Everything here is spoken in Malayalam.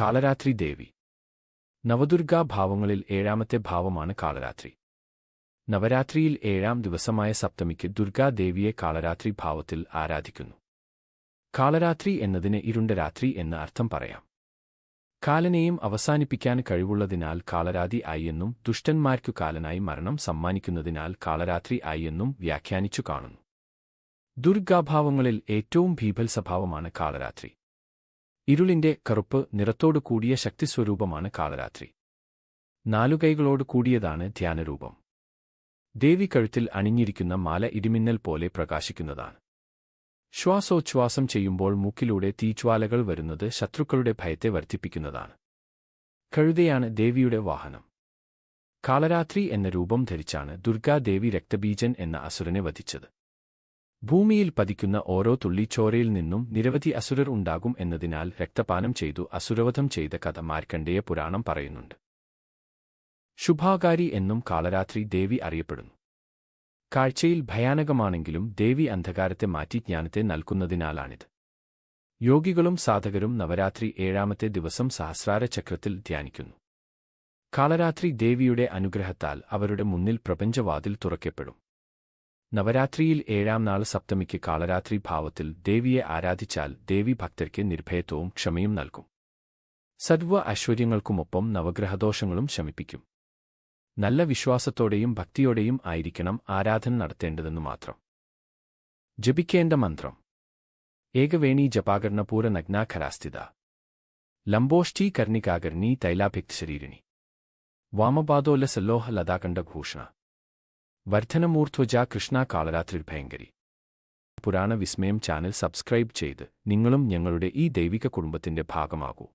കാളരാത്രി ദേവി. നവദുർഗാ ഭാവങ്ങളിൽ ഏഴാമത്തെ ഭാവമാണ് കാളരാത്രി നവരാത്രിയിൽ ഏഴാം ദിവസമായ സപ്തമിക്ക് ദുർഗാദേവിയെ കാളരാത്രി ഭാവത്തിൽ ആരാധിക്കുന്നു. കാളരാത്രി എന്നതിന് ഇരുണ്ട രാത്രി എന്ന് അർത്ഥം പറയാം. കാലനെയും അവസാനിപ്പിക്കാൻ കഴിവുള്ളതിനാൽ കാളരാതി ആയെന്നും ദുഷ്ടന്മാർക്കു കാലനായി മരണം സമ്മാനിക്കുന്നതിനാൽ കാളരാത്രി ആയെന്നും വ്യാഖ്യാനിച്ചു കാണുന്നു. ദുർഗാഭാവങ്ങളിൽ ഏറ്റവും ഭീഭത്സഭാവമാണ് കാളരാത്രി ഇരുളിന്റെ കറുപ്പ് നിറത്തോടു കൂടിയ ശക്തിസ്വരൂപമാണ് കാളരാത്രി നാലുകൈകളോട് കൂടിയതാണ് ധ്യാനരൂപം. ദേവി കഴുത്തിൽ അണിഞ്ഞിരിക്കുന്ന മാല ഇടിമിന്നൽ പോലെ പ്രകാശിക്കുന്നതാണ്. ശ്വാസോച്ഛ്വാസം ചെയ്യുമ്പോൾ മൂക്കിലൂടെ തീജ്വാലകൾ വരുന്നത് ശത്രുക്കളുടെ ഭയത്തെ വർദ്ധിപ്പിക്കുന്നതാണ്. കഴുതയാണ് ദേവിയുടെ വാഹനം. കാളരാത്രി എന്ന രൂപം ധരിച്ചാണ് ദുർഗാദേവി രക്തബീജൻ എന്ന അസുരനെ വധിച്ചത്. ഭൂമിയിൽ പതിക്കുന്ന ഓരോ തുള്ളിച്ചോരയിൽ നിന്നും നിരവധി അസുരർ ഉണ്ടാകും എന്നതിനാൽ രക്തപാനം ചെയ്തു അസുരവധം ചെയ്ത കഥ മാർക്കണ്ഡേയ പുരാണം പറയുന്നുണ്ട്. ശുഭാകാരി എന്നും കാളരാത്രി ദേവി അറിയപ്പെടുന്നു. കാഴ്ചയിൽ ഭയാനകമാണെങ്കിലും ദേവി അന്ധകാരത്തെ മാറ്റി ജ്ഞാനത്തെ നൽകുന്നതിനാലാണിത്. യോഗികളും സാധകരും നവരാത്രി ഏഴാമത്തെ ദിവസം സഹസ്രാര ചക്രത്തിൽ ധ്യാനിക്കുന്നു. കാളരാത്രി ദേവിയുടെ അനുഗ്രഹത്താൽ അവരുടെ മുന്നിൽ പ്രപഞ്ചവാതിൽ തുറക്കപ്പെടും. നവരാത്രിയിൽ ഏഴാം നാൾ സപ്തമിക്ക് കാളരാത്രി ഭാവത്തിൽ ദേവിയെ ആരാധിച്ചാൽ ദേവി ഭക്തർക്ക് നിർഭയത്വവും ക്ഷമയും നൽകും. സർവ ഐശ്വര്യങ്ങൾക്കുമൊപ്പം നവഗ്രഹദോഷങ്ങളും ശമിപ്പിക്കും. നല്ല വിശ്വാസത്തോടെയും ഭക്തിയോടെയും ആയിരിക്കണം ആരാധന നടത്തേണ്ടതെന്നു മാത്രം. ജപിക്കേണ്ട മന്ത്രം. ഏകവേണി ജപാകർണ പൂരനഗ്നാഖരാസ്ഥിത ലംബോഷ്ടി കർണികാകർണി തൈലാഭിക്ത് ശരീരിണി വാമപാദോല സല്ലോഹ ലതാകണ്ഠഭൂഷണ വർധനമൂർധ്വജ കൃഷ്ണ കാളരാത്രി ഭയങ്കരി. പുരാണ വിസ്മയം ചാനൽ സബ്സ്ക്രൈബ് ചെയ്ത് നിങ്ങളും ഞങ്ങളുടെ ഈ ദൈവിക കുടുംബത്തിന്റെ ഭാഗമാകൂ.